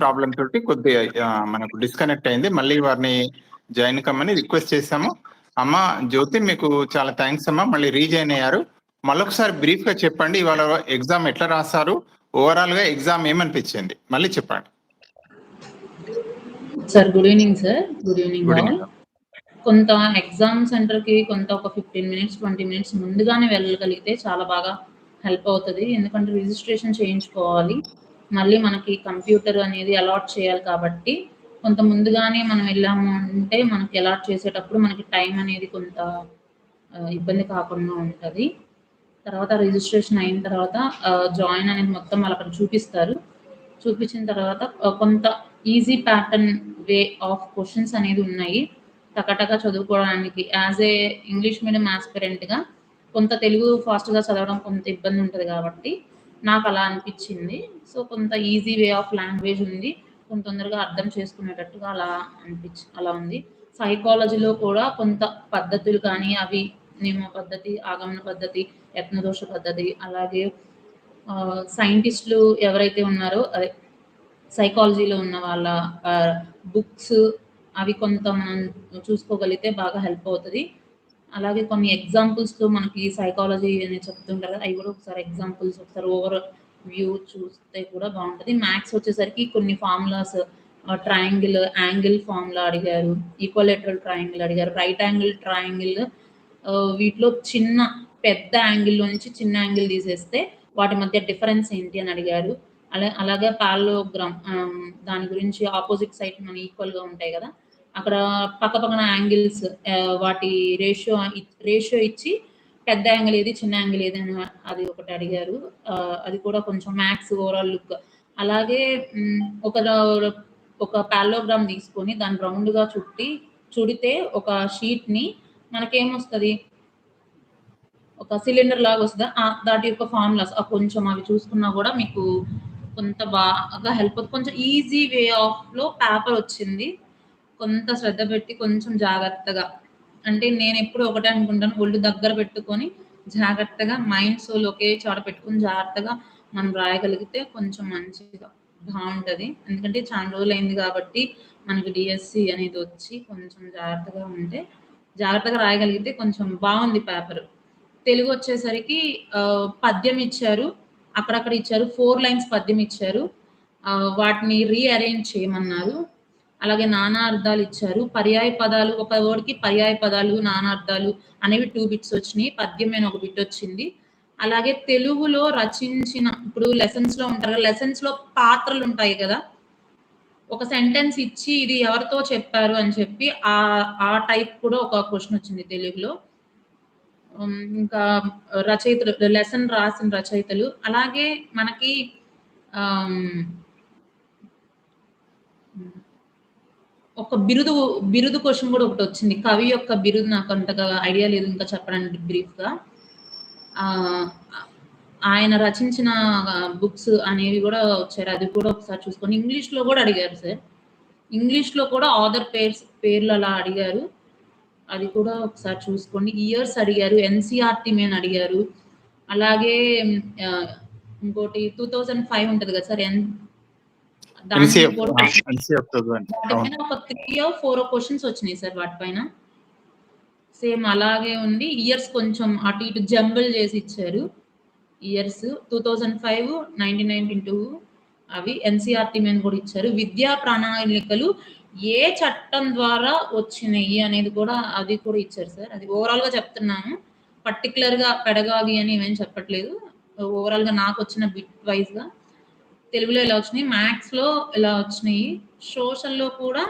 Problem తోటి కొద్దిగా మనకు డిస్కనెక్ట్ అయింది. మళ్ళీ వారిని జాయిన్ కమ్మని రిక్వెస్ట్ చేశాము. అమ్మ జ్యోతి మీకు చాలా థ్యాంక్స్ అమ్మా. మళ్ళీ రీజాయిన్ అయ్యారు. మళ్ళొకసారి బ్రీఫ్గా చెప్పండి. ఇవాళ ఎగ్జామ్ ఎట్లా రాస్తారు ఓవరాల్గా ఎగ్జామ్ ఏమనిపించింది? మళ్ళీ చెప్పండి. Sir good evening sir good evening కొంత ఎగ్జామ్ సెంటర్కి కొంత ఒక ఫిఫ్టీన్ మినిట్స్ ట్వంటీ మినిట్స్ ముందుగానే వెళ్ళగలిగితే చాలా బాగా హెల్ప్ అవుతుంది. ఎందుకంటే రిజిస్ట్రేషన్ చేయించుకోవాలి. మళ్ళీ మనకి కంప్యూటర్ అనేది అలాట్ చేయాలి కాబట్టి కొంత ముందుగానే మనం వెళ్ళాము అంటే మనకి అలాట్ చేసేటప్పుడు మనకి టైం అనేది కొంత ఇబ్బంది కాకుండా ఉంటుంది. తర్వాత రిజిస్ట్రేషన్ అయిన తర్వాత జాయిన్ అనేది మొత్తం వాళ్ళు అక్కడ చూపిస్తారు. చూపించిన తర్వాత కొంత easy pattern way of questions అనేది ఉన్నాయి. టకటగా చదువుకోవడానికి యాజ్ ఏ ఇంగ్లీష్ మీడియం ఆస్పిరెంట్గా కొంత తెలుగు ఫాస్ట్గా చదవడం కొంత ఇబ్బంది ఉంటుంది కాబట్టి నాకు అలా అనిపించింది. సో కొంత ఈజీ వే ఆఫ్ లాంగ్వేజ్ ఉంది. కొంత తొందరగా అర్థం చేసుకునేటట్టుగా అలా అనిపించి అలా ఉంది. సైకాలజీలో కూడా కొంత పద్ధతులు కానీ అవి నియమ పద్ధతి ఆగమన పద్ధతి యత్నదోష పద్ధతి అలాగే సైంటిస్టులు ఎవరైతే ఉన్నారో అదే సైకాలజీలో ఉన్న వాళ్ళ బుక్స్ అవి కొంత మనం చూసుకోగలిగితే బాగా హెల్ప్ అవుతుంది. అలాగే కొన్ని ఎగ్జాంపుల్స్తో మనకి సైకాలజీ అని చెప్తుంటారు కదా అవి కూడా ఒకసారి ఎగ్జాంపుల్స్ ఒకసారి ఓవర్ వ్యూ చూస్తే కూడా బాగుంటుంది. మ్యాథ్స్ వచ్చేసరికి కొన్ని ఫార్ములాస్ ట్రయాంగిల్ యాంగిల్ ఫార్ములా అడిగారు ఈక్వలేటరల్ ట్రయాంగిల్ అడిగారు రైట్ యాంగిల్ ట్రయాంగిల్ వీటిలో చిన్న పెద్ద యాంగిల్లో నుంచి చిన్న యాంగిల్ తీసేస్తే వాటి మధ్య డిఫరెన్స్ ఏంటి అని అడిగారు. అలా అలాగే పాలోగ్రామ్ దాని గురించి ఆపోజిట్ సైడ్ మన ఈక్వల్గా ఉంటాయి కదా అక్కడ పక్క పక్కన యాంగిల్స్ వాటి రేషియో రేషియో ఇచ్చి పెద్ద యాంగిల్ ఏది చిన్న యాంగిల్ ఏది అని అది ఒకటి అడిగారు. అది కూడా కొంచెం మ్యాక్స్ ఓవరాల్ లుక్. అలాగే ఒక ఒక పాలోగ్రామ్ తీసుకొని దాన్ని రౌండ్గా చుట్టి చుడితే ఒక షీట్ని మనకేమొస్తుంది? ఒక సిలిండర్ లాగా వస్తుంది. దాటి యొక్క ఫార్ములాస్. కొంచెం అవి చూసుకున్నా కూడా మీకు కొంత బాగా హెల్ప్ అవుతుంది. కొంచెం ఈజీ వే ఆఫ్లో పేపర్ వచ్చింది. కొంత శ్రద్ధ పెట్టి కొంచెం జాగ్రత్తగా. అంటే నేను ఎప్పుడు ఒకటే అనుకుంటాను ఒళ్ళు దగ్గర పెట్టుకొని జాగ్రత్తగా మైండ్ సోల్ ఒకే చోట పెట్టుకొని జాగ్రత్తగా మనం రాయగలిగితే కొంచెం మంచిగా బాగుంటది. ఎందుకంటే చాలా రోజులు అయింది కాబట్టి మనకి డిఎస్సి అనేది వచ్చి కొంచెం జాగ్రత్తగా ఉంటే జాగ్రత్తగా రాయగలిగితే కొంచెం బాగుంది పేపర్. తెలుగు వచ్చేసరికి పద్యం ఇచ్చారు అక్కడక్కడ ఇచ్చారు ఫోర్ లైన్స్ పద్యం ఇచ్చారు. వాటిని రీఅరేంజ్ చేయమన్నారు. అలాగే నానా అర్థాలు ఇచ్చారు. పర్యాయ పదాలు ఒక వర్డ్కి పర్యాయ పదాలు నానా అర్థాలు అనేవి టూ బిట్స్ వచ్చినాయి. పద్యం మీద ఒక బిట్ వచ్చింది. అలాగే తెలుగులో రచించిన ఇప్పుడు లెసన్స్లో ఉంటారు కదా లెసన్స్లో పాత్రలు ఉంటాయి కదా. ఒక సెంటెన్స్ ఇచ్చి ఇది ఎవరితో చెప్పారు అని చెప్పి ఆ ఆ టైప్ కూడా ఒక క్వశ్చన్ వచ్చింది తెలుగులో. ఇంకా రచయితలు లెసన్ రాసిన రచయితలు. అలాగే మనకి ఒక బిరుదు బిరుదు క్వశ్చన్ కూడా ఒకటి వచ్చింది. కవి యొక్క బిరుదు నాకు అంతగా ఐడియా లేదు ఇంకా చెప్పడానికి బ్రీఫ్గా ఆయన రచించిన బుక్స్ అనేవి కూడా వచ్చారు అది కూడా ఒకసారి చూసుకొని ఇంగ్లీష్లో కూడా అడిగారు సార్. ఇంగ్లీష్లో కూడా ఆథర్ పేర్స్ పేర్లు అలా అడిగారు. అది కూడా ఒకసారి చూసుకోండి ఇయర్స్ అడిగారు ఎన్సీఆర్టీ మేన్ అడిగారు. అలాగే ఇంకోటి టూ థౌజండ్ ఫైవ్ ఉంటుంది కదా సార్ ఎన్ ఒక త్రీ ఫోర్ క్వశ్చన్స్ వచ్చినాయి సార్ వాటిపైన. సేమ్ అలాగే ఉండి ఇయర్స్ కొంచెం అటు ఇటు జంబుల్ చేసి ఇచ్చారు. Years two thousand five nineteen nineteen two అవి ఎన్సీఆర్టీ మీద కూడా ఇచ్చారు. విద్యా ప్రణాళికలు ఏ చట్టం ద్వారా వచ్చినాయి అనేది కూడా అది కూడా ఇచ్చారు సార్. అది ఓవరాల్గా చెప్తున్నాను. పర్టికులర్గా పెడగాగి అని ఏమేం చెప్పట్లేదు. ఓవరాల్గా నాకు వచ్చిన బిట్ వైజ్గా తెలుగులో ఇలా వచ్చినాయి? మ్యాథ్స్లో ఇలా వచ్చినాయి? సోషల్లో కూడా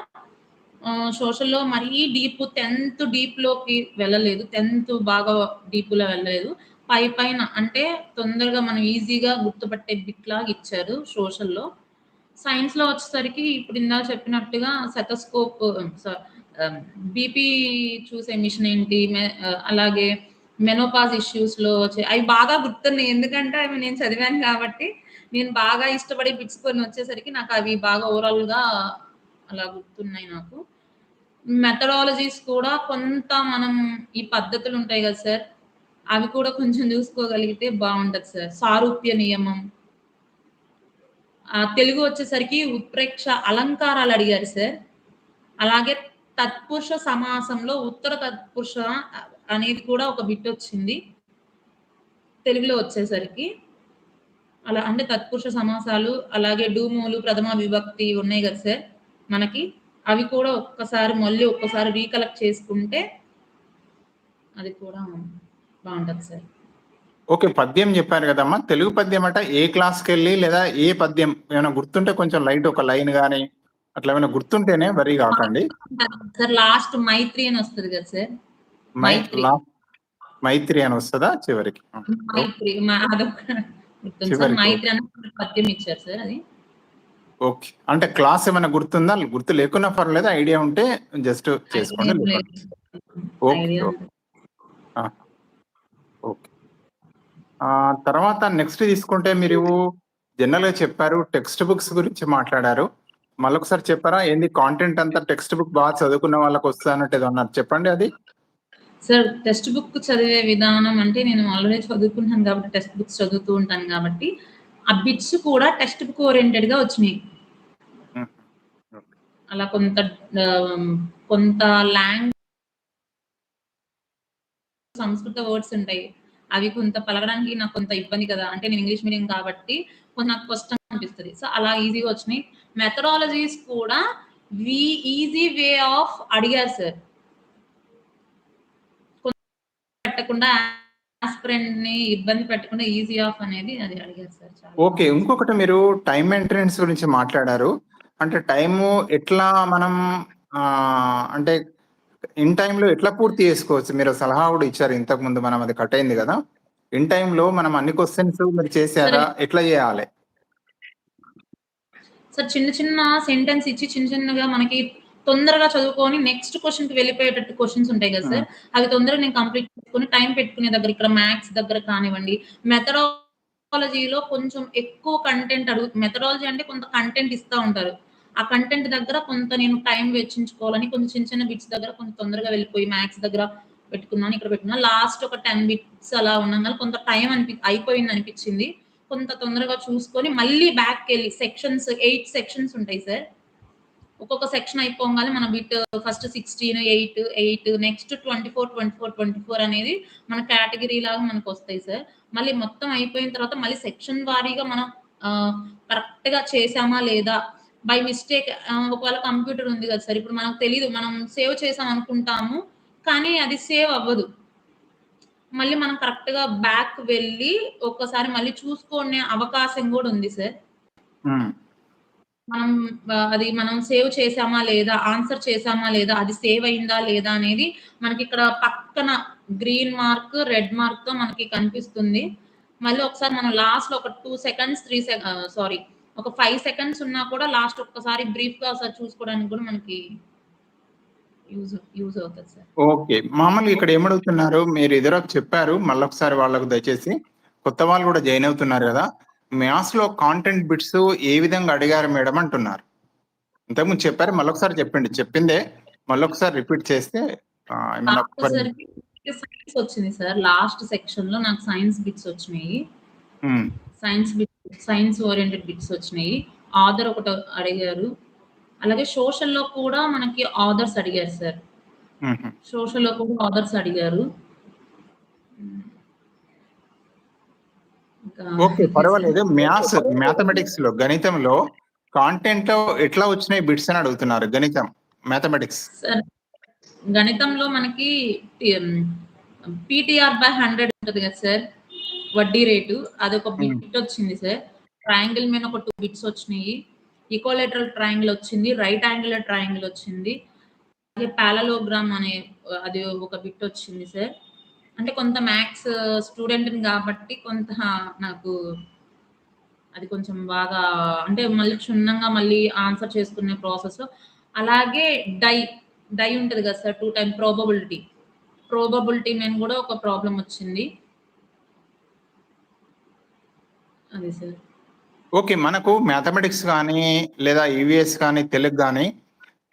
సోషల్లో మరీ డీప్ టెన్త్ డీప్లోకి వెళ్ళలేదు. టెన్త్ బాగా డీప్లో వెళ్ళలేదు. పై పైన అంటే తొందరగా మనం ఈజీగా గుర్తుపట్టే బిట్ లాగా ఇచ్చారు సోషల్లో సైన్స్లో వచ్చేసరికి ఇప్పుడు ఇందాక చెప్పినట్టుగా సెటస్కోప్ బీపీ చూసే మిషన్ ఏంటి? మె- అలాగే మెనోపాజ్ ఇష్యూస్లో వచ్చే అవి బాగా గుర్తున్నాయి. ఎందుకంటే అవి నేను చదివాను కాబట్టి నేను బాగా ఇష్టపడి బిట్స్ కొన్ని వచ్చేసరికి నాకు అవి బాగా ఓవరాల్గా అలా గుర్తున్నాయి నాకు. మెథడాలజీస్ కూడా కొంత మనం ఈ పద్ధతులు ఉంటాయి కదా సార్ అవి కూడా కొంచెం చూసుకోగలిగితే బాగుంటది సార్. సారూప్య నియమం. ఆ తెలుగు వచ్చేసరికి ఉత్ప్రేక్ష అలంకారాలు అడిగారు సార్. అలాగే తత్పురుష సమాసంలో ఉత్తర తత్పురుష అనేది కూడా ఒక బిట్ వచ్చింది. తెలుగులో వచ్చేసరికి అలా అంటే తత్పురుష సమాసాలు అలాగే డూమోలు ప్రథమ విభక్తి ఉన్నాయి కదా సార్ మనకి. అవి కూడా ఒక్కసారి మళ్ళీ ఒక్కసారి రీకలెక్ట్ చేసుకుంటే అది కూడా బాగుంటుంది సార్. ఓకే పద్యం చెప్పారు కదమ్మా. తెలుగు పద్యం అట ఏ క్లాస్కి వెళ్ళి లేదా ఏ పద్యం? ఏమైనా గుర్తుంటే కొంచెం లైట్ ఒక లైన్ కానీ అట్లా ఏమైనా గుర్తుంటేనే వరి కాకండి. సార్ లాస్ట్ మైత్రి అని వస్తుంది కదా సార్. మైత్రి. మైత్రి అని వస్తుందా చివరికి? మైత్రి పద్యం ఇచ్చారు సార్ అది. ఓకే. అంటే క్లాస్ ఏమైనా గుర్తుందా? గుర్తు లేకున్నా పర్లేదు ఐడియా ఉంటే జస్ట్ చేసుకోండి. Okay okay. తర్వాత నెక్స్ట్ తీసుకుంటే మీరు జనరల్గా చెప్పారు టెక్స్ట్ బుక్స్ గురించి మాట్లాడారు. మళ్ళొకసారి చెప్పారా? ఏంది కాంటెంట్ అంతా టెక్స్ట్ బుక్ బాగా చదువుకున్న వాళ్ళకి వస్తా అన్నట్టు ఏదో అన్నారు చెప్పండి అది. సార్ టెక్స్ట్ బుక్ చదివే విధానం అంటే నేను ఆల్రెడీ చదువుకుంటాను కాబట్టి టెక్స్ట్ బుక్స్ చదువుతూ ఉంటాను కాబట్టి ఆ బిట్స్ కూడా టెక్స్ట్ బుక్ ఓరియంటెడ్గా వచ్చినాయి. అలా కొంత కొంత లాంగ్ సంస్కృత వర్డ్స్ ఉంటాయి. అవి కొంత పలకడానికి నాకు కొంత ఇబ్బంది కదా. అంటే నేను ఇంగ్లీష్ మీడియం కాబట్టి కొంత నాకు కష్టం అనిపిస్తుంది. సో అలా ఈజీగా వచ్చినాయి. మెథడాలజీస్ కూడా వి ఈజీ వే ఆఫ్ అడిగారు సార్. పెట్టకుండా ఆస్పిరెంట్ని ఇబ్బంది పెట్టకుండా ఈజీ ఆఫ్ అనేది అది అడిగారు సార్ చాలా ఓకే ఇంకొకటి మీరు టైం మెయింటెనెన్స్ గురించి మాట్లాడారు. అంటే టైము ఎట్లా మనం అంటే ఇన్ టైంలో ఎట్లా పూర్తి చేసుకోవచ్చు? మీరు సలహా కూడా ఇచ్చారు ఇంతకు ముందు మనం అది కట్ అయింది కదా. ఇన్ టైంలో మనం అన్ని క్వశ్చన్స్ మీరు చేశారా? ఎట్లా చేయాలి? సార్ చిన్న చిన్న సెంటెన్స్ ఇచ్చి చిన్న చిన్నగా మనకి తొందరగా చదువుకొని నెక్స్ట్ క్వశ్చన్కి వెళ్ళిపోయేటట్టు క్వశ్చన్స్ ఉంటాయి కదా సార్ అవి తొందరగా నేను కంప్లీట్ చేసుకొని టైం పెట్టుకునే దగ్గర ఇక్కడ మ్యాథ్స్ దగ్గర కానివ్వండి మెథడాలజీలో కొంచెం ఎక్కువ కంటెంట్ అడుగు మెథడాలజీ అంటే కొంత కంటెంట్ ఇస్తా ఉంటారు. ఆ కంటెంట్ దగ్గర కొంత నేను టైం వెచ్చించుకోవాలని కొంచెం చిన్న చిన్న బిట్స్ దగ్గర కొంచెం తొందరగా వెళ్ళిపోయి మ్యాథ్స్ దగ్గర పెట్టుకున్నాను ఇక్కడ పెట్టుకున్నా లాస్ట్ ఒక టెన్ బిట్స్ అలా ఉండగా కొంత టైం అనిపి అయిపోయింది అనిపించింది. కొంత తొందరగా చూసుకొని మళ్ళీ బ్యాక్ వెళ్ళి సెక్షన్స్ ఎయిట్ సెక్షన్స్ ఉంటాయి సార్ ఒక్కొక్క సెక్షన్ అయిపోగానే మన bit first sixteen eight eight next twenty four twenty four twenty four అనేది మన కేటగిరీ లాగా మనకు వస్తాయి సార్ మళ్ళీ మొత్తం అయిపోయిన తర్వాత మళ్ళీ సెక్షన్ వారీగా మనం కరెక్ట్గా చేసామా లేదా? బై మిస్టేక్ ఒకవేళ కంప్యూటర్ ఉంది కదా సార్ ఇప్పుడు మనకు తెలియదు మనం సేవ్ చేసాం అనుకుంటాము కానీ అది సేవ్ అవ్వదు. మళ్ళీ మనం కరెక్ట్గా బ్యాక్ వెళ్ళి ఒక్కసారి మళ్ళీ చూసుకునే అవకాశం కూడా ఉంది సార్ మనం అది మనం సేవ్ చేసామా లేదా ఆన్సర్ చేసామా లేదా అది సేవ్ అయిందా లేదా అనేది మనకి ఇక్కడ పక్కన గ్రీన్ మార్క్ రెడ్ మార్క్తో మనకి కనిపిస్తుంది. మళ్ళీ ఒకసారి మనం లాస్ట్లో ఒక టూ సెకండ్స్ త్రీ సారీ ఒక ఫైవ్ సెకండ్స్ ఉన్నా కూడా లాస్ట్ ఒక్కసారి బ్రీఫ్గా ఒకసారి చూసుకోవడానికి కూడా మనకి యూజ్ అవుతుంది సార్. ఓకే. మామూలుగా ఇక్కడ ఏమడుగుతున్నారు? మీరు ఇద్దరు చెప్పారు మళ్ళొకసారి వాళ్ళకు దయచేసి కొత్త వాళ్ళు కూడా జాయిన్ అవుతున్నారు కదా మ్యాథ్స్లో కాంటెంట్ బిట్స్ ఏ విధంగా అడిగారు మేడం అంటున్నారు. ఇంతకుముందు చెప్పారు మళ్ళొకసారి చెప్పండి. చెప్పిందే మళ్ళొకసారి రిపీట్ చేస్తే సైన్స్ వచ్చింది సార్. లాస్ట్ సెక్షన్లో నాకు సైన్స్ బిట్స్ వచ్చినాయి. Science bit science oriented bits వచ్చినాయి. ఆథర్ ఒకటి అడిగారు. అలాగే social లో కూడా మనకి ఆథర్స్ అడిగారు సార్. ఉమ్. లో కూడా ఆథర్స్ అడిగారు. ఓకే పర్వాలేదు. మ్యాథ్స్ మ్యాథమెటిక్స్లో గణితంలో కాంటెంట్ ఎట్లా వచ్చినాయి బిట్స్ అని అడుగుతున్నారు గణితం మ్యాథమెటిక్స్? సార్ గణితంలో మనకి పీటీఆర్ బై హండ్రెడ్ ఉంటుంది కదా సార్ వడ్డీ రేటు అదొక బిట్ వచ్చింది సార్. ట్రయాంగిల్ మీద ఒక టూ బిట్స్ వచ్చినాయి. ఈకోలేటరల్ ట్రయాంగిల్ వచ్చింది రైట్ యాంగులర్ ట్రయాంగిల్ వచ్చింది. అలాగే పాలలోగ్రామ్ అనే అది ఒక బిట్ వచ్చింది సార్. అంటే కొంత మ్యాథ్స్ స్టూడెంట్ కాబట్టి కొంత నాకు అది కొంచెం బాగా అంటే మళ్ళీ క్షుణ్ణంగా మళ్ళీ ఆన్సర్ చేసుకునే ప్రాసెస్ అలాగే డై డై ఉంటుంది కదా sir two time probability probability మీద కూడా ఒక ప్రాబ్లం వచ్చింది. అది సార్. ఓకే మనకు మ్యాథమెటిక్స్ కానీ లేదా ఈవీఎస్ కానీ తెలుగు కానీ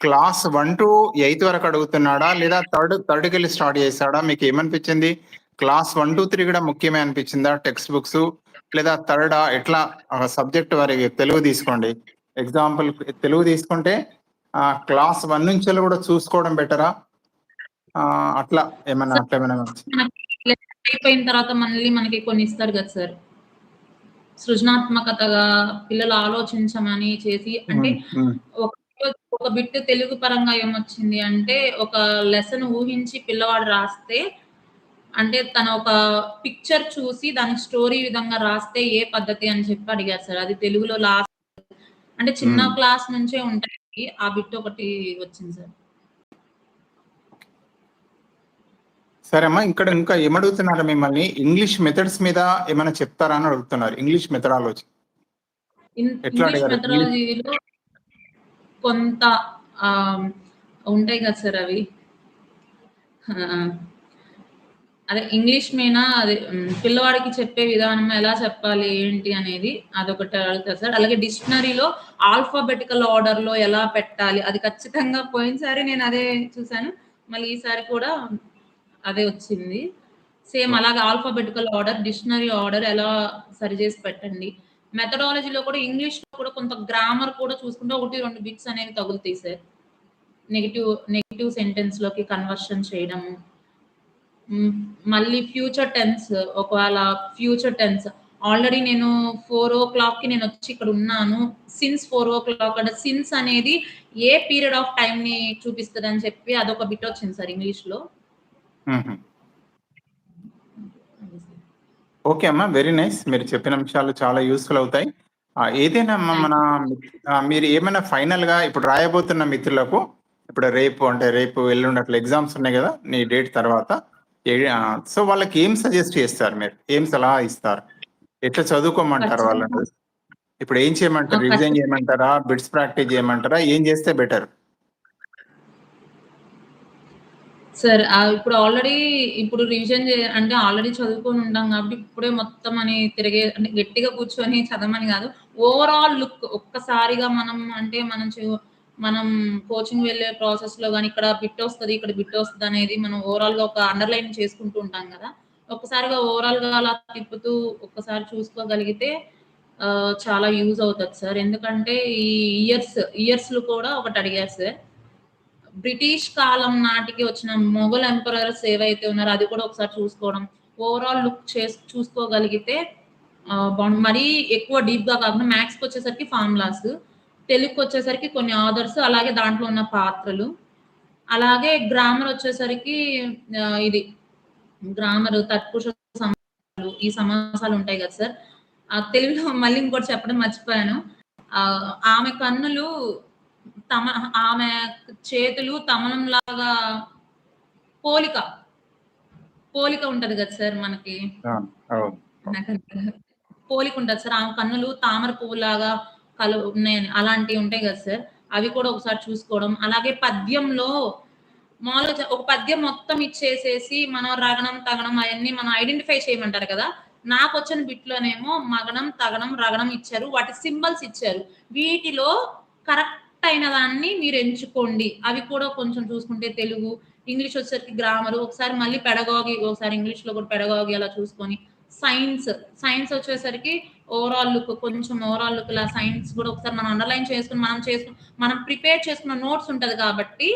క్లాస్ వన్ టు ఎయిత్ వరకు అడుగుతున్నాడా లేదా థర్డ్ థర్డ్కి వెళ్ళి స్టార్ట్ చేశాడా? మీకు ఏమనిపించింది? క్లాస్ వన్ టూ త్రీ కూడా ముఖ్యమే అనిపించిందా? టెక్స్ట్ బుక్స్ లేదా థర్డా? ఎట్లా? సబ్జెక్ట్ వారి తెలుగు తీసుకోండి. ఎగ్జాంపుల్ తెలుగు తీసుకుంటే క్లాస్ వన్ నుంచి కూడా చూసుకోవడం బెటరా? అట్లా ఏమైనా అట్లా ఏమైనా అయిపోయిన తర్వాత మళ్ళీ మనకి కొన్ని ఇస్తారు కదా సార్. సృజనాత్మకతగా పిల్లలు ఆలోచించమని చేసి అంటే ఒక ఒక బిట్ తెలుగు పరంగా ఏమొచ్చింది అంటే ఒక లెసన్ ఊహించి పిల్లవాడు రాస్తే అంటే తన ఒక పిక్చర్ చూసి దాని స్టోరీ విధంగా రాస్తే ఏ పద్ధతి అని చెప్పి అడిగారు సార్. అది తెలుగులో లాస్ట్ అంటే చిన్న. క్లాస్ నుంచే ఉంటాయి. ఆ బిట్ ఒకటి వచ్చింది సార్. సరే అమ్మా ఇక్కడ ఇంకా ఏమడుగుతున్నారు మిమ్మల్ని? ఇంగ్లీష్ మెథడ్స్ మీద ఏమైనా చెప్తారా అని అడుగుతున్నారు. ఇంగ్లీష్ మెథడాలజీ ఎట్లా ఇంగ్లీష్ అడిగారు? కొంత ఉంటాయి కదా సార్ అవి. అదే ఇంగ్లీష్ మీద అది పిల్లవాడికి చెప్పే విధానం ఎలా చెప్పాలి ఏంటి అనేది అదొకటి అడుగుతారు సార్. అలాగే డిక్షనరీలో ఆల్ఫాబెటికల్ ఆర్డర్లో ఎలా పెట్టాలి అది ఖచ్చితంగా పోయినసారి నేను అదే చూసాను మళ్ళీ ఈసారి కూడా అదే వచ్చింది. సేమ్ అలాగే ఆల్ఫాబెటికల్ ఆర్డర్ డిక్షనరీ ఆర్డర్ ఎలా సరి చేసి పెట్టండి. మెథడాలజీలో కూడా ఇంగ్లీష్లో కూడా కొంత గ్రామర్ కూడా చూసుకుంటే ఒకటి రెండు బిట్స్ అనేవి తగులుతాయి సార్ నెగిటివ్ నెగిటివ్ సెంటెన్స్లోకి కన్వర్షన్ చేయడము. మళ్ళీ ఫ్యూచర్ టెన్స్ ఒకవేళ ఫ్యూచర్ టెన్స్ ఆల్రెడీ నేను ఫోర్ ఓ క్లాక్కి నేను వచ్చి ఇక్కడ ఉన్నాను. సిన్స్ ఫోర్ ఓ క్లాక్ అంటే సిన్స్ అనేది ఏ పీరియడ్ ఆఫ్ టైం ని చూపిస్తుంది అని చెప్పి అదొక బిట్ వచ్చింది సార్ ఇంగ్లీష్లో. ఓకే అమ్మా వెరీ నైస్. మీరు చెప్పిన అంశాలు చాలా యూస్ఫుల్ అవుతాయి. ఆ, ఏదైనా అమ్మా మన ఆ, మీరు ఏమైనా ఫైనల్గా ఇప్పుడు రాయబోతున్న మిత్రులకు ఇప్పుడు రేపు అంటే రేపు ఎల్లుండి అట్లా ఎగ్జామ్స్ ఉన్నాయి కదా నీ డేట్ తర్వాత సో వాళ్ళకి ఏం సజెస్ట్ చేస్తారు మీరు? ఏం సలహా ఇస్తారు? ఎట్లా చదువుకోమంటారు వాళ్ళని? ఇప్పుడు ఏం చేయమంటారు? రివిజన్ చేయమంటారా? బిట్స్ ప్రాక్టీస్ చేయమంటారా? ఏం చేస్తే బెటర్? సార్ ఇప్పుడు ఆల్రెడీ ఇప్పుడు రివిజన్ అంటే ఆల్రెడీ చదువుకొని ఉంటాం కాబట్టి ఇప్పుడే మొత్తం అని తిరిగే అంటే గట్టిగా కూర్చొని చదవమని కాదు. ఓవరాల్ లుక్ ఒక్కసారిగా మనం అంటే మనం మనం కోచింగ్ వెళ్ళే ప్రాసెస్లో కానీ ఇక్కడ బిట్ వస్తుంది ఇక్కడ బిట్ వస్తుంది అనేది మనం ఓవరాల్గా ఒక అండర్లైన్ చేసుకుంటూ ఉంటాం కదా. ఒక్కసారిగా ఓవరాల్గా అలా తిప్పుతూ ఒక్కసారి చూసుకోగలిగితే చాలా యూజ్ అవుతుంది సార్. ఎందుకంటే ఈ ఇయర్స్ ఇయర్స్లో కూడా ఒకటి అడిగారు సార్. బ్రిటిష్ కాలం నాటికి వచ్చిన మొఘల్ ఎంపరర్స్ ఏవైతే ఉన్నారో అది కూడా ఒకసారి చూసుకోవడం ఓవరాల్ లుక్ చేసి చూసుకోగలిగితే మరీ ఎక్కువ డీప్గా కాకుండా మ్యాథ్స్కి వచ్చేసరికి ఫార్ములాస్ తెలుగుకి వచ్చేసరికి కొన్ని ఆథర్స్ అలాగే దాంట్లో ఉన్న పాత్రలు అలాగే గ్రామర్ వచ్చేసరికి ఇది గ్రామర్ తత్పురుష సమాసాలు ఈ సమాసాలు ఉంటాయి కదా సార్. ఆ తెలుగులో మళ్ళీ ఇంకోటి చెప్పడం మర్చిపోయాను. ఆమె కన్నులు తమ ఆమె చేతులు తమలం లాగా పోలిక పోలిక ఉంటది కదా సార్ మనకి? పోలిక ఉంటది సార్. ఆమె కన్నులు తామర పువ్వులాగా కలు ఉన్నాయని అలాంటివి ఉంటాయి కదా సార్. అవి కూడా ఒకసారి చూసుకోవడం. అలాగే పద్యంలో మామూలుగా ఒక పద్యం మొత్తం ఇచ్చేసేసి మనం రగణం తగణం అవన్నీ మనం ఐడెంటిఫై చేయమంటారు కదా. నాకు వచ్చిన బిట్లోనేమో మగనం తగనం రగణం ఇచ్చారు. వాటి సింబల్స్ ఇచ్చారు. వీటిలో కరెక్ట్ అయిన దాన్ని మీరు ఎంచుకోండి. అవి కూడా కొంచెం చూసుకుంటే తెలుగు ఇంగ్లీష్ వచ్చేసరికి గ్రామర్ ఒకసారి మళ్ళీ పెడగాగి ఒకసారి ఇంగ్లీష్లో కూడా పెడగాగి అలా చూసుకొని సైన్స్ సైన్స్ వచ్చేసరికి ఓవరాల్ లుక్ కొంచెం ఓవరాల్ లుక్ ఇలా సైన్స్ కూడా ఒకసారి మనం అండర్లైన్ చేసుకుని మనం చేసుకుని మనం ప్రిపేర్ చేసుకున్న నోట్స్ ఉంటుంది కాబట్టి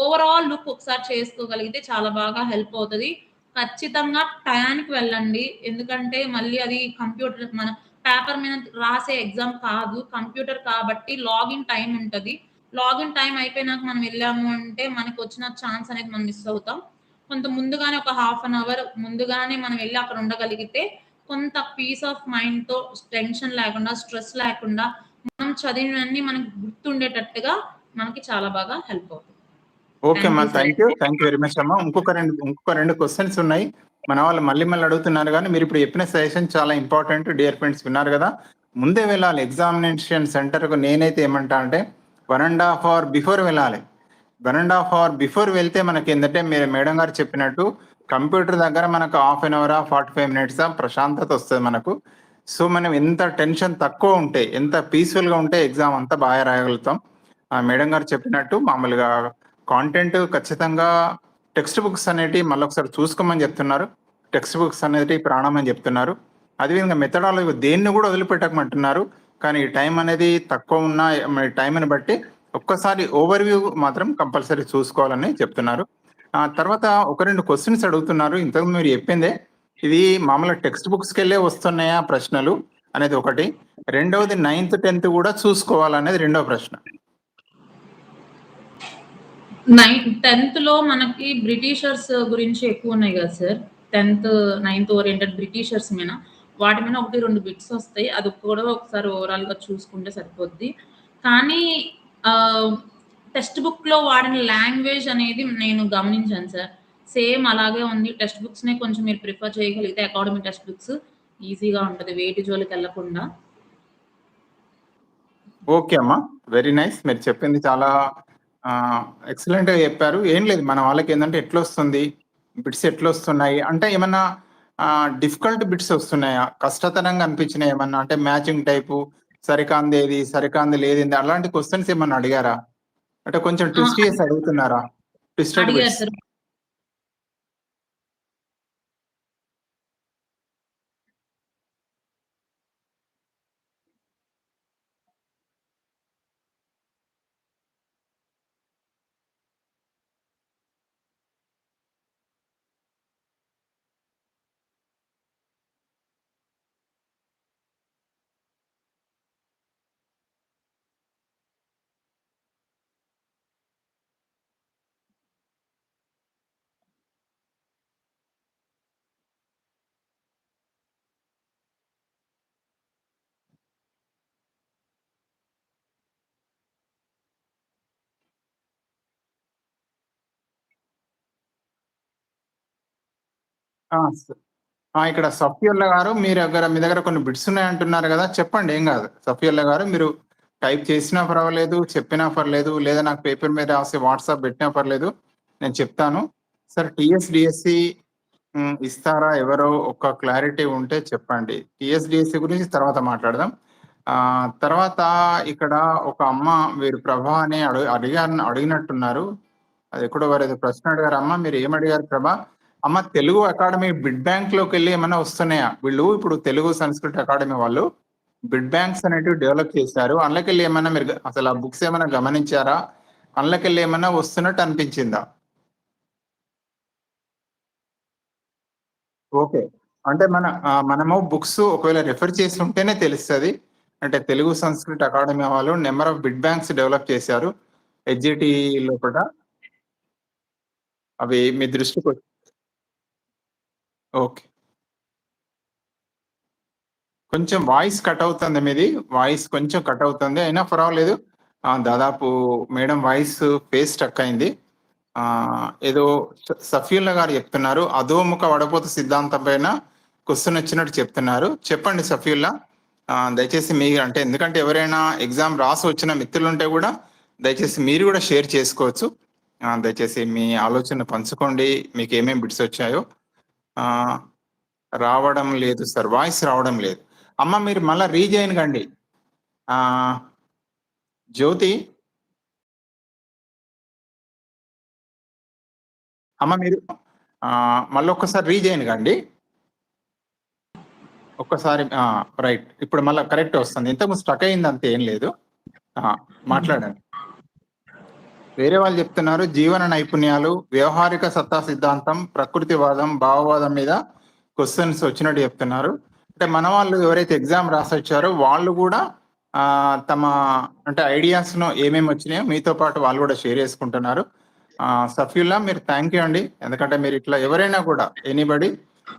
ఓవరాల్ లుక్ ఒకసారి చేసుకోగలిగితే చాలా బాగా హెల్ప్ అవుతుంది. ఖచ్చితంగా టయానికి వెళ్ళండి. ఎందుకంటే మళ్ళీ అది కంప్యూటర్ మన పేపర్ మీద రాసే ఎగ్జామ్ కాదు కంప్యూటర్ కాబట్టి లాగిన్ టైం ఉంటది. లాగిన్ టైం అయిపోయినాక మనం వెళ్ళాము అంటే మనకు వచ్చిన ఛాన్స్ అనేది మనం మిస్ అవుతాం. కొంత ముందుగానే ఒక హాఫ్ అన్ అవర్ ముందుగానే మనం వెళ్ళి అక్కడ ఉండగలిగితే కొంత పీస్ ఆఫ్ మైండ్తో టెన్షన్ లేకుండా స్ట్రెస్ లేకుండా మనం చదివినవన్నీ మనకు గుర్తుండేటట్టుగా మనకి చాలా బాగా హెల్ప్ అవుతుంది. ఓకే అమ్మా thank you thank you very much అమ్మా. ఇంకొక రెండు ఇంకొక రెండు క్వశ్చన్స్ ఉన్నాయి. మన వాళ్ళు మళ్ళీ మళ్ళీ అడుగుతున్నారు కానీ మీరు ఇప్పుడు చెప్పిన సజెషన్ చాలా ఇంపార్టెంట్ డియర్ ఫ్రెండ్స్ విన్నారు కదా? ముందే వెళ్ళాలి. ఎగ్జామినేషన్ సెంటర్కు నేనైతే ఏమంటా అంటే one and half hour before వెళ్ళాలి. One and half hour before వెళ్తే మనకి ఏంటంటే మీరు మేడం గారు చెప్పినట్టు కంప్యూటర్ దగ్గర మనకు half an hour forty five minutes ప్రశాంతత వస్తుంది మనకు. సో మనం ఎంత టెన్షన్ తక్కువ ఉంటే ఎంత పీస్ఫుల్గా ఉంటే ఎగ్జామ్ అంతా బాగా రాయగలుగుతాం. ఆ మేడం గారు చెప్పినట్టు మామూలుగా కాంటెంట్ ఖచ్చితంగా టెక్స్ట్ బుక్స్ అనేటివి మళ్ళీ ఒకసారి చూసుకోమని చెప్తున్నారు. టెక్స్ట్ బుక్స్ అనేది ప్రాణం అని చెప్తున్నారు. అదేవిధంగా మెథడాలజీ దేన్ని కూడా వదిలిపెట్టకమంటున్నారు కానీ ఈ టైం అనేది తక్కువ ఉన్న టైంని బట్టి ఒక్కసారి ఓవర్వ్యూ మాత్రం కంపల్సరీ చూసుకోవాలని చెప్తున్నారు. ఆ తర్వాత ఒక రెండు క్వశ్చన్స్ అడుగుతున్నారు. ఇంతకు మీరు చెప్పిందే ఇది మామూలుగా టెక్స్ట్ బుక్స్కి వెళ్ళే వస్తున్నాయా ప్రశ్నలు అనేది ఒకటి. రెండవది నైన్త్ టెన్త్ కూడా చూసుకోవాలనేది రెండవ ప్రశ్న. నైన్ టెన్త్లో మనకి బ్రిటిషర్స్ గురించి ఎక్కువ ఉన్నాయి కదా sir. Tenth ninth oriented britishers మీద. వాటి మీద ఒకటి రెండు బిట్స్ వస్తాయి. అది కూడా ఒకసారి ఓవరాల్గా చూసుకుంటే సరిపోద్ది. కానీ టెక్స్ట్ బుక్లో వాడిన లాంగ్వేజ్ అనేది నేను గమనించాను సార్. సేమ్ అలాగే ఉంది. టెక్స్ట్ బుక్స్ నే కొంచెం మీరు ప్రిఫర్ చేయగలిగితే అకాడమీ టెక్స్ట్ బుక్స్ ఈజీగా ఉంటది వేటి జోలికి వెళ్ళకుండా ఓకే అమ్మా. Very nice. మీరు చెప్పింది చాలా ఎక్సలెంట్గా చెప్పారు. ఏం లేదు మన వాళ్ళకి ఏంటంటే ఎట్లా వస్తుంది బిట్స్ ఎట్లా వస్తున్నాయి అంటే ఏమన్నా డిఫికల్ట్ బిట్స్ వస్తున్నాయా? కష్టతరంగా అనిపించినాయి ఏమన్నా? అంటే మ్యాచింగ్ టైపు సరికాంది ఏది సరికాంది లేది అలాంటి క్వశ్చన్స్ ఏమన్నా అడిగారా? అంటే కొంచెం ట్విస్ట్ చేసి అడుగుతున్నారా? ట్విస్టెడ్ ఇక్కడ సఫియుల్లా గారు మీ దగ్గర మీ దగ్గర కొన్ని బిట్స్ ఉన్నాయి అంటున్నారు కదా చెప్పండి ఏం కాదు. సఫియుల్లా గారు మీరు టైప్ చేసినా పర్వాలేదు చెప్పినా పర్లేదు లేదా నాకు పేపర్ మీద రాసి వాట్సాప్ పెట్టినా పర్లేదు నేను చెప్తాను. సార్ టిఎస్డిఎస్సి ఇస్తారా ఎవరో ఒక క్లారిటీ ఉంటే చెప్పండి. టిఎస్డిఎస్సి గురించి తర్వాత మాట్లాడదాం. తర్వాత ఇక్కడ ఒక అమ్మ వీరు ప్రభా అని అడిగి అడిగారు అడిగినట్టున్నారు. అది ఎక్కడో వారు ప్రశ్న అడిగారు. అమ్మ మీరు ఏం అడిగారు ప్రభా? అమ్మ తెలుగు అకాడమీ బిడ్ బ్యాంక్లోకి వెళ్ళి ఏమైనా వస్తున్నాయా? వీళ్ళు ఇప్పుడు తెలుగు సంస్కృత అకాడమీ వాళ్ళు బిడ్ బ్యాంక్స్ అనేటివి డెవలప్ చేశారు. అందులోకి వెళ్ళి ఏమైనా మీరు అసలు ఆ బుక్స్ ఏమైనా గమనించారా? అందులోకెళ్ళి ఏమైనా వస్తున్నట్టు అనిపించిందా? ఓకే. అంటే మన ఆ, మనము బుక్స్ ఒకవేళ రెఫర్ చేసి ఉంటేనే తెలుస్తుంది. అంటే తెలుగు సంస్కృత అకాడమీ వాళ్ళు number of bit banks develop చేశారు. హెచ్జిటి లోపల అవి మీ దృష్టికి వచ్చి- ఓకే కొంచెం వాయిస్ కట్ అవుతుంది మీది. వాయిస్ కొంచెం కట్ అవుతుంది. అయినా పర్వాలేదు. దాదాపు మేడం వాయిస్ ఫేస్ స్టక్ అయింది. ఏదో స- గారు చెప్తున్నారు. అధోముఖ వడపోత సిద్ధాంతం పైన క్వశ్చన్ వచ్చినట్టు చెప్తున్నారు. చెప్పండి సఫీల్లా దయచేసి మీ అంటే ఎందుకంటే ఎవరైనా ఎగ్జామ్ రాసి వచ్చిన మిత్రులు ఉంటే కూడా దయచేసి మీరు కూడా షేర్ చేసుకోవచ్చు. దయచేసి మీ ఆలోచన పంచుకోండి. మీకు ఏమేమి బిట్స్ వచ్చాయో. రావడం లేదు సార్. వాయిస్ రావడం లేదు. అమ్మ మీరు మళ్ళా రీజైన్ కండి. జ్యోతి? అమ్మ మీరు మళ్ళీ ఒక్కసారి రీజైన్ కండి. ఒక్కసారి రైట్. ఇప్పుడు మళ్ళీ కరెక్ట్ వస్తుంది. ఇంతకు స్టక్ అయింది అంతే ఏం లేదు. మాట్లాడండి. వేరే వాళ్ళు చెప్తున్నారు జీవన నైపుణ్యాలు వ్యవహారిక సత్తా సిద్ధాంతం ప్రకృతివాదం భావవాదం మీద క్వశ్చన్స్ వచ్చినట్టు చెప్తున్నారు. అంటే మన వాళ్ళు ఎవరైతే ఎగ్జామ్ రాసి వచ్చారో వాళ్ళు కూడా తమ అంటే ఐడియాస్ను ఏమేమి వచ్చినాయో మీతో పాటు వాళ్ళు కూడా షేర్ చేసుకుంటున్నారు. సఫ్యుల్లా మీరు థ్యాంక్ యూ అండి. ఎందుకంటే మీరు ఇట్లా ఎవరైనా కూడా ఎనీబడి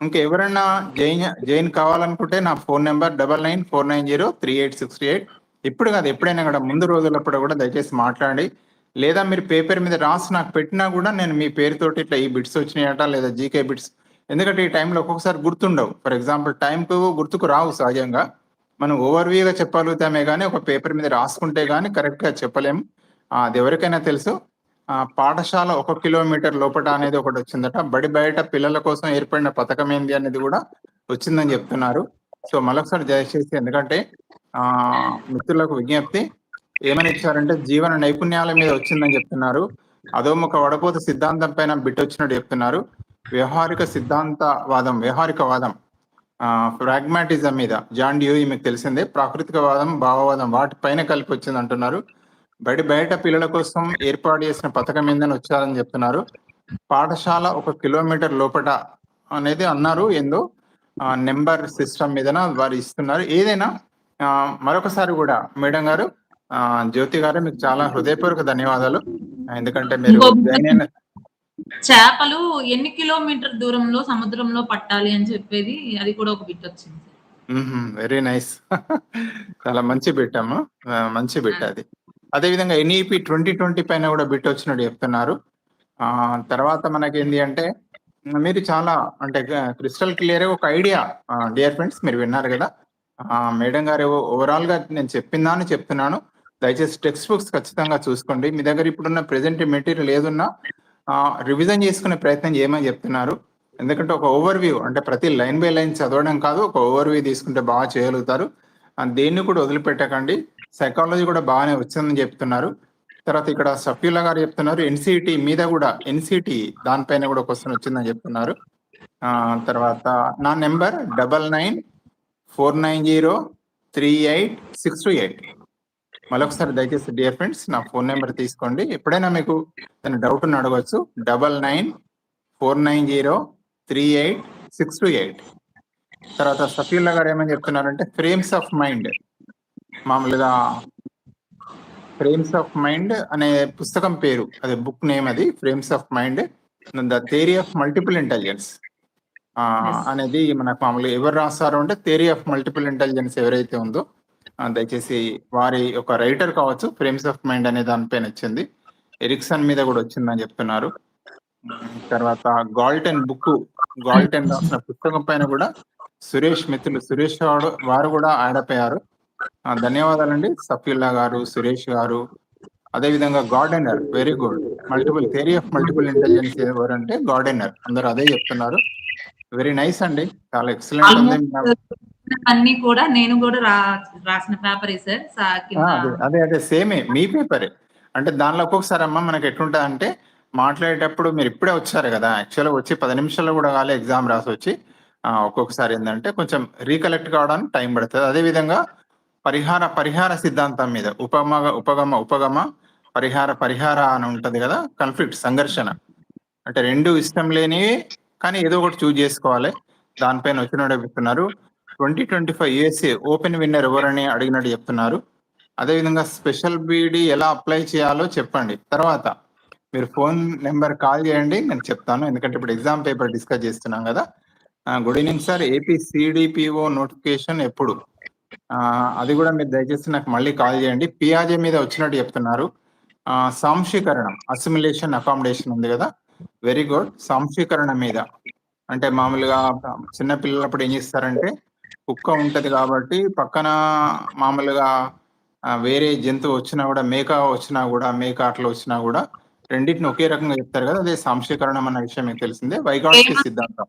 ఇంకా ఎవరైనా జైన్ జైన్ కావాలనుకుంటే నా phone number double nine four nine zero three eight six eight ఇప్పుడు కాదు ఎప్పుడైనా కూడా ముందు రోజులప్పుడు కూడా దయచేసి మాట్లాడండి. లేదా మీరు పేపర్ మీద రాసి నాకు పెట్టినా కూడా నేను మీ పేరుతోటి ఇట్లా ఈ బిట్స్ వచ్చినాయట లేదా జీకే బిట్స్. ఎందుకంటే ఈ టైంలో ఒక్కొక్కసారి గుర్తుండవు. ఫర్ ఎగ్జాంపుల్ టైంకు గుర్తుకు రావు సహజంగా. మనం ఓవర్వ్యూగా చెప్పగలుగుతామే కానీ ఒక పేపర్ మీద రాసుకుంటే కానీ కరెక్ట్గా చెప్పలేము అది ఎవరికైనా తెలుసు. పాఠశాల ఒక కిలోమీటర్ లోపల అనేది ఒకటి వచ్చిందట. బడి బయట పిల్లల కోసం ఏర్పడిన పథకం ఏంది అనేది కూడా వచ్చిందని చెప్తున్నారు. సో మరొకసారి దయచేసి ఎందుకంటే మిత్రులకు విజ్ఞప్తి ఏమని ఇచ్చారంటే జీవన నైపుణ్యాల మీద వచ్చిందని చెప్తున్నారు. అదోముఖ వడపోత సిద్ధాంతం పైన బిట్ వచ్చినట్టు చెప్తున్నారు. వ్యవహారిక సిద్ధాంత వాదం వ్యవహారిక వాదం ఫ్రాగ్మాటిజం మీద. జాన్ డ్యూయి మీకు తెలిసిందే ప్రాకృతికవాదం భావవాదం వాటిపైన కలిపి వచ్చింది అంటున్నారు. బయట బయట పిల్లల కోసం ఏర్పాటు చేసిన పథకం ఏందని వచ్చారని చెప్తున్నారు. పాఠశాల ఒక కిలోమీటర్ లోపట అనేది అన్నారు ఏందో నెంబర్ సిస్టమ్ మీదన వారు ఇస్తున్నారు. ఏదైనా మరొకసారి కూడా మేడం గారు జ్యోతి గారు మీకు చాలా హృదయపూర్వక ధన్యవాదాలు. ఎందుకంటే మీరు చేపలు ఎన్ని కిలోమీటర్ దూరంలో సముద్రంలో పట్టాలి అని చెప్పేది అది కూడా ఒక బిట్ వచ్చింది. Very nice. చాలా మంచి బిట్ అమ్మ. మంచి బిట్ అది అదే. విధంగా ఎన్ఈపి ట్వంటీ ట్వంటీ పైన కూడా బిట్ వచ్చినట్టు చెప్తున్నారు. ఆ తర్వాత మనకి ఏంటి అంటే మీరు చాలా అంటే క్రిస్టల్ క్లియర్ ఒక ఐడియా డియర్ ఫ్రెండ్స్ మీరు విన్నారు కదా. మేడం గారు ఓవరాల్గా నేను చెప్పిందా అని చెప్తున్నాను. దయచేసి టెక్స్ట్ బుక్స్ ఖచ్చితంగా చూసుకోండి. మీ దగ్గర ఇప్పుడున్న ప్రెజెంట్ మెటీరియల్ ఏదున్నా రివిజన్ చేసుకునే ప్రయత్నం చేయమని చెప్తున్నారు. ఎందుకంటే ఒక ఓవర్ వ్యూ అంటే ప్రతి లైన్ బై లైన్ చదవడం కాదు ఒక ఓవర్ వ్యూ తీసుకుంటే బాగా చేయగలుగుతారు. దేన్ని కూడా వదిలిపెట్టకండి. సైకాలజీ కూడా బాగానే వచ్చిందని చెప్తున్నారు. తర్వాత ఇక్కడ సఫ్యుల్లా గారు చెప్తున్నారు ఎన్సిటి మీద కూడా ఎన్సిటి దానిపైన కూడా క్వశ్చన్ వచ్చిందని చెప్తున్నారు. తర్వాత నా number double nine four nine zero three eight six two eight మరొకసారి దయచేసి డియర్ ఫ్రెండ్స్ నా ఫోన్ నెంబర్ తీసుకోండి. ఎప్పుడైనా మీకు ఏదైనా డౌట్ ఉన్న అడగవచ్చు double nine four nine zero three eight six two eight తర్వాత సఫీల్లా గారు ఏమని చెప్తున్నారంటే ఫ్రేమ్స్ ఆఫ్ మైండ్ మామూలుగా ఫ్రేమ్స్ ఆఫ్ మైండ్ అనే పుస్తకం పేరు. అదే బుక్ నేమ్ అది frames of mind the theory of multiple intelligence. అనేది మనకు మామూలుగా ఎవరు రాస్తారో అంటే థియరీ ఆఫ్ మల్టిపుల్ ఇంటెలిజెన్స్ ఎవరైతే ఉందో దయచేసి వారి ఒక రైటర్ కావచ్చు ఫ్రేమ్స్ ఆఫ్ మైండ్ అనే దానిపైన వచ్చింది. ఎరిక్సన్ మీద కూడా వచ్చిందని చెప్తున్నారు. తర్వాత గాల్టెన్ బుక్ గాల్టెన్ రాసిన పుస్తకం పైన కూడా సురేష్ మిత్రులు సురేష్ వాడు వారు కూడా ఆడపోయారు ధన్యవాదాలండి. సఫీల్లా గారు సురేష్ గారు అదే విధంగా Gardner very good multiple theory of multiple intelligence ఎవరంటే గార్డెనర్ అందరూ అదే చెప్తున్నారు. వెరీ నైస్ అండి. చాలా ఎక్సలెంట్ ఉంది. అన్ని కూడా నేను కూడా రాసిన పేపరే సార్ అదే అదే సేమే మీ పేపరే. అంటే దానిలో ఒక్కొక్కసారి అమ్మ మనకి ఎట్లుంటుంది అంటే మాట్లాడేటప్పుడు మీరు ఇప్పుడే వచ్చారు కదా యాక్చువల్గా వచ్చి పది నిమిషాల్లో కూడా కాలే ఎగ్జామ్ రాసి వచ్చి ఒక్కొక్కసారి ఏంటంటే కొంచెం రీకలెక్ట్ కావడానికి టైం పడుతుంది. అదే విధంగా పరిహార పరిహార సిద్ధాంతం మీద ఉపమ ఉపగమ ఉపగమ పరిహార పరిహార అని ఉంటుంది కదా కన్ఫ్లిక్ట్ సంఘర్షణ. అంటే రెండు ఇష్టం లేనివి కానీ ఏదో ఒకటి చూజ్ చేసుకోవాలి. దానిపైన వచ్చినట్టు చెప్తున్నారు twenty twenty five AC open winner ఎవరని అడిగినట్టు చెప్తున్నారు. అదేవిధంగా స్పెషల్ బీడీ ఎలా అప్లై చేయాలో చెప్పండి. తర్వాత మీరు ఫోన్ నెంబర్ కాల్ చేయండి నేను చెప్తాను. ఎందుకంటే ఇప్పుడు ఎగ్జామ్ పేపర్ డిస్కస్ చేస్తున్నాం కదా. Good evening sir. AP CDPO notification ఎప్పుడు? అది కూడా మీరు దయచేసి నాకు మళ్ళీ కాల్ చేయండి. పియాజే మీద వచ్చినట్టు చెప్తున్నారు. ఆ, సాంశీకరణం అసిమిలేషన్ అకామిడేషన్ ఉంది కదా. వెరీ గుడ్ సాంశీకరణ మీద. అంటే మామూలుగా చిన్నపిల్లలప్పుడు ఏం చేస్తారంటే కుక్క ఉంటది కాబట్టి పక్కన మామూలుగా వేరే జంతువు వచ్చినా కూడా మేక వచ్చినా కూడా మేక అట్లా వచ్చినా కూడా రెండింటిని ఒకే రకంగా చెప్తారు కదా అదే సాంశీకరణం అన్న విషయం మీకు తెలిసిందే. వైగాట్స్కి సిద్ధాంతం.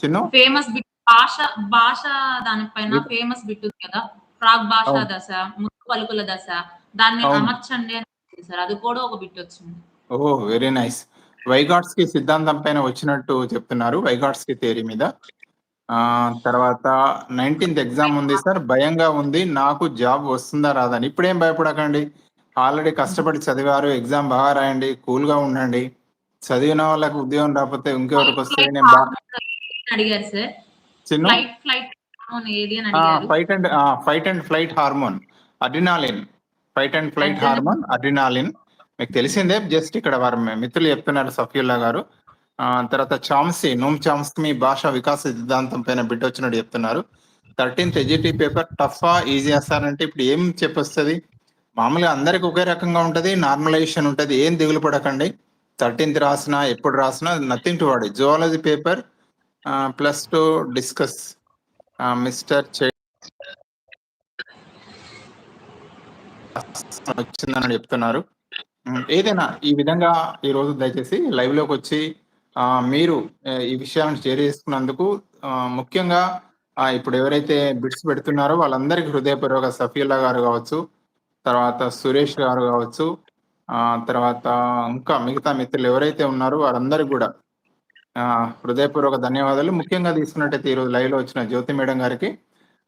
చిన్న? ఫేమస్ బిట్ భాష భాష దానిపైన. ఫేమస్ బిట్ ఉంది కదా? ప్రాగ్ భాషా. దశ ముక్కు పలుకుల దశ దాన్ని. అమర్చండి అని సార్. అది కూడా ఒక బిట్ వచ్చింది. ఓ వెరీ నైస్. వైగాట్స్కి సిద్ధాంతం పైన వచ్చినట్టు చెప్తున్నారు వైగాట్స్కి థియరీ మీద. తర్వాత నైన్టీన్త్ ఎగ్జామ్ ఉంది సార్. భయంగా ఉంది. నాకు జాబ్ వస్తుందా రాదని ఇప్పుడేం భయపడకండి. ఆల్రెడీ కష్టపడి చదివారు. ఎగ్జామ్ బాగా రాయండి. కూల్గా ఉండండి. చదివిన వాళ్ళకి ఉద్యోగం రాకపోతే ఇంకెవరికి వస్తే నేను చిన్న? Fight and fight and flight hormone adrenaline fight and flight. Hormone adrenaline మీకు తెలిసిందే. జస్ట్ ఇక్కడ వారు మిత్రులు చెప్తున్నారు సఫీల్లా గారు. తర్వాత చామ్సీ నోమ్ చామ్స్కి భాషా వికాస సిద్ధాంతం పైన బిడ్డ వచ్చినట్టు చెప్తున్నారు. థర్టీన్త్ ఎజిటీ పేపర్ టఫా ఈజీ సార్ అంటే ఇప్పుడు ఏం చెప్పొస్తుంది? మామూలుగా అందరికి ఒకే రకంగా ఉంటుంది నార్మలైజేషన్ ఉంటుంది ఏం దిగులు పడకండి. థర్టీన్త్ రాసినా ఎప్పుడు రాసినా నథింగ్ టు వాడి zoology paper plus two discuss. Mister వచ్చిందని చెప్తున్నారు. ఏదైనా ఈ విధంగా ఈ రోజు దయచేసి లైవ్లోకి వచ్చి మీరు ఈ విషయాలను షేర్ చేసుకున్నందుకు ముఖ్యంగా ఇప్పుడు ఎవరైతే బిట్స్ పెడుతున్నారో వాళ్ళందరికీ హృదయపూర్వక సఫీల్లా గారు కావచ్చు తర్వాత సురేష్ గారు కావచ్చు ఆ తర్వాత ఇంకా మిగతా మిత్రులు ఎవరైతే ఉన్నారో వారందరికి కూడా ఆ, హృదయపూర్వక ధన్యవాదాలు. ముఖ్యంగా తీసుకున్నట్టయితే ఈరోజు లైవ్లో వచ్చిన జ్యోతి మేడం గారికి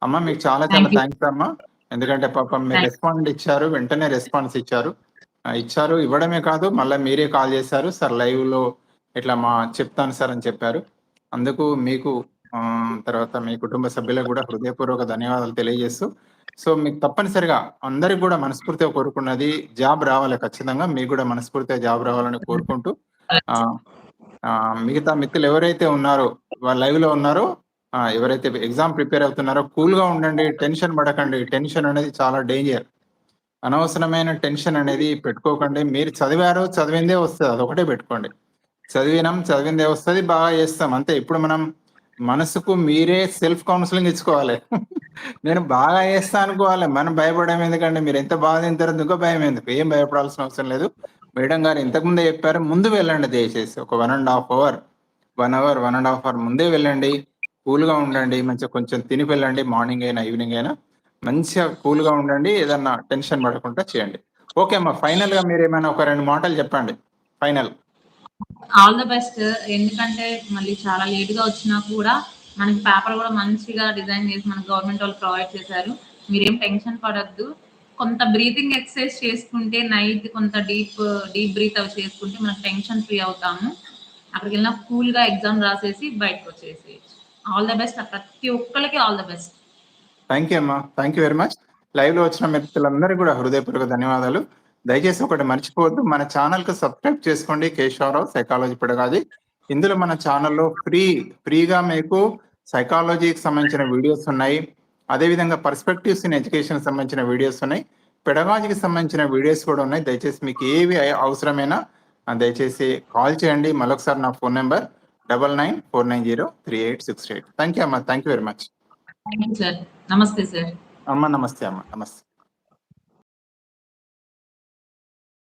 అమ్మ మీకు చాలా చాలా. థ్యాంక్స్ అమ్మా. ఎందుకంటే పాపం మీరు రెస్పాండ్ ఇచ్చారు వెంటనే రెస్పాన్స్ ఇచ్చారు. ఇచ్చారు ఇవ్వడమే కాదు మళ్ళీ మీరే కాల్ చేశారు. సార్ లైవ్లో ఇట్లా మా చెప్తాను సార్ అని చెప్పారు. అందుకు మీకు ఆ, తర్వాత మీ కుటుంబ సభ్యులకు కూడా హృదయపూర్వక ధన్యవాదాలు తెలియజేస్తూ సో మీకు తప్పనిసరిగా అందరికి కూడా మనస్ఫూర్తిగా కోరుకున్నది జాబ్ రావాలి ఖచ్చితంగా. మీకు కూడా మనస్ఫూర్తిగా జాబ్ రావాలని కోరుకుంటూ ఆ, మిగతా మిత్రులు ఎవరైతే ఉన్నారో వాళ్ళ లైవ్లో ఉన్నారో ఎవరైతే ఎగ్జామ్ ప్రిపేర్ అవుతున్నారో కూల్గా ఉండండి టెన్షన్ పడకండి. టెన్షన్ అనేది చాలా డేంజర్. అనవసరమైన టెన్షన్ అనేది పెట్టుకోకండి. మీరు చదివారో చదివిందే వస్తుంది. అదొకటే పెట్టుకోండి. చదివినాం చదివింది వస్తుంది బాగా చేస్తాం. అంతే. ఇప్పుడు మనం మనసుకు మీరే సెల్ఫ్ కౌన్సిలింగ్ ఇచ్చుకోవాలి. నేను బాగా చేస్తా అనుకోవాలి. మనం భయపడడం ఎందుకంటే మీరు ఎంత బాగా తింటారో ఇంకో భయం ఎందుకు? ఏం భయపడాల్సిన అవసరం లేదు. మేడం గారు ఇంతకుముందే చెప్పారు ముందు వెళ్ళండి దయచేసి. ఒక one and half hour one hour one and half hour ముందే వెళ్ళండి. కూల్గా ఉండండి. మంచిగా కొంచెం తిని వెళ్ళండి. మార్నింగ్ అయినా ఈవినింగ్ అయినా. మంచిగా కూల్గా ఉండండి. ఏదన్నా టెన్షన్ పడకుండా చేయండి. ఓకే అమ్మా. ఫైనల్గా మీరు ఏమైనా ఒక రెండు మాటలు చెప్పండి. ఫైనల్. All the best. ఎందుకంటే మళ్ళీ చాలా లేట్గా వచ్చినా కూడా మనకి పేపర్ కూడా మంచిగా డిజైన్ చేసి మనకి గవర్నమెంట్ వాళ్ళు ప్రొవైడ్ చేశారు. మీరేం టెన్షన్ పడద్దు. కొంత బ్రీతింగ్ ఎక్సర్సైజ్ చేసుకుంటే నైట్ కొంత డీప్ డీప్ బ్రీత్ అవి చేసుకుంటే మనకు టెన్షన్ ఫ్రీ అవుతాము. అక్కడికి వెళ్ళినా కూల్గా ఎగ్జామ్ రాసేసి బయటకు వచ్చేసి ఆల్ ద బెస్ట్. ప్రతి ఒక్కరికి all the best. Thank you అమ్మా. థ్యాంక్ యూ వెరీ మచ్ లైవ్లో వచ్చిన మిత్రులందరికీ కూడా హృదయపూర్వక ధన్యవాదాలు. దయచేసి ఒకటి మర్చిపోవద్దు. మన ఛానల్కు సబ్స్క్రైబ్ చేసుకోండి. కేశవరావు సైకాలజీ పెడగాది ఇందులో మన ఛానల్లో ఫ్రీ ఫ్రీగా మీకు సైకాలజీకి సంబంధించిన వీడియోస్ ఉన్నాయి. అదేవిధంగా పర్స్పెక్టివ్స్ ఇన్ ఎడ్యుకేషన్ సంబంధించిన వీడియోస్ ఉన్నాయి. పెడగాజీకి సంబంధించిన వీడియోస్ కూడా ఉన్నాయి. దయచేసి మీకు ఏవి అవసరమైనా దయచేసి కాల్ చేయండి. మరొకసారి నా phone number double nine four nine zero three eight six eight thank you అమ్మా. థ్యాంక్ యూ వెరీ మచ్ నమస్తే సార్ అమ్మ నమస్తే అమ్మ. నమస్తే.